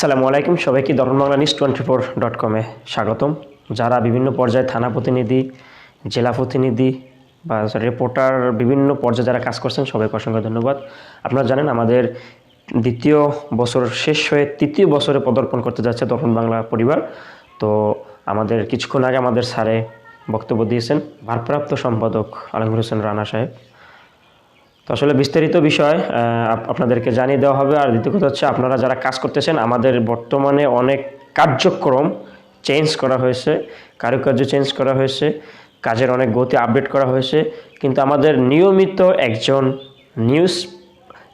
সালামু আলাইকুম, সবাইকে দরন Bangla news twenty four dot কমে স্বাগতম। যারা বিভিন্ন পর্যায়ে থানা প্রতিনিধি, জেলা প্রতিনিধি বা রিপোর্টার বিভিন্ন পর্যায়ে যারা কাজ করছেন, সবাইকে অসংখ্য ধন্যবাদ। আপনারা জানেন, আমাদের দ্বিতীয় বছর শেষ হয়ে তৃতীয় বছরে পদার্পণ করতে যাচ্ছে দর্পণ বাংলা পরিবার। তো আমাদের কিছুক্ষণ আগে আমাদের স্যারে বক্তব্য দিয়েছেন ভারপ্রাপ্ত সম্পাদক আলমুর হোসেন রানা সাহেব। তো আসলে বিস্তারিত বিষয় আপ- আপনাদেরকে জানিয়ে দেওয়া হবে। আর দ্বিতীয় কথা হচ্ছে, আপনারা যারা কাজ করতেছেন, আমাদের বর্তমানে অনেক কার্যক্রম চেঞ্জ করা হয়েছে, কারুকার্য চেঞ্জ করা হয়েছে, কাজের অনেক গতি আপডেট করা হয়েছে। কিন্তু আমাদের নিয়মিত একজন নিউজ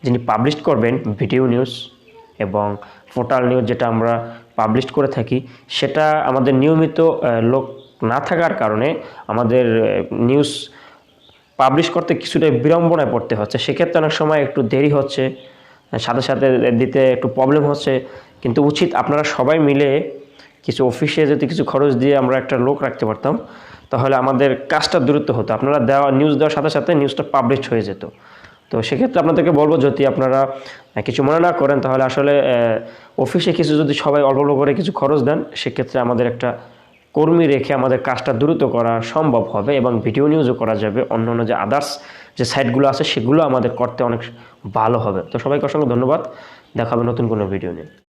যিনি পাবলিশ করবেন ভিডিও নিউজ এবং পোর্টাল নিউজ যেটা আমরা পাবলিশ করে থাকি, সেটা আমাদের নিয়মিত লোক না থাকার কারণে আমাদের নিউজ পাবলিশ করতে কিছুটা বিড়ম্বনায় পড়তে হচ্ছে। সেক্ষেত্রে অনেক সময় একটু দেরি হচ্ছে, সাথে সাথে দিতে একটু প্রবলেম হচ্ছে। কিন্তু উচিত আপনারা সবাই মিলে কিছু অফিসে যদি কিছু খরচ দিয়ে আমরা একটা লোক রাখতে পারতাম, তাহলে আমাদের কাজটা দ্রুত হতো। আপনারা দেওয়া নিউজ দেওয়ার সাথে সাথে নিউজটা পাবলিশ হয়ে যেত। তো সেক্ষেত্রে আপনাদেরকে বলব, যদি আপনারা কিছু মনে না করেন, তাহলে আসলে অফিসে কিছু যদি সবাই অল্প অল্প করে কিছু খরচ দেন, সেক্ষেত্রে আমাদের একটা কর্মী রেখে আমাদের কাজটা দ্রুত করা সম্ভব হবে এবং ভিডিও নিউজও করা যাবে। অন্য অন্য যে আদার্স যে সাইটগুলো আছে, সেগুলো আমাদের করতে অনেক ভালো হবে। তো সবাইকে অসংখ্য ধন্যবাদ। দেখাবে নতুন কোনো ভিডিও নিয়ে।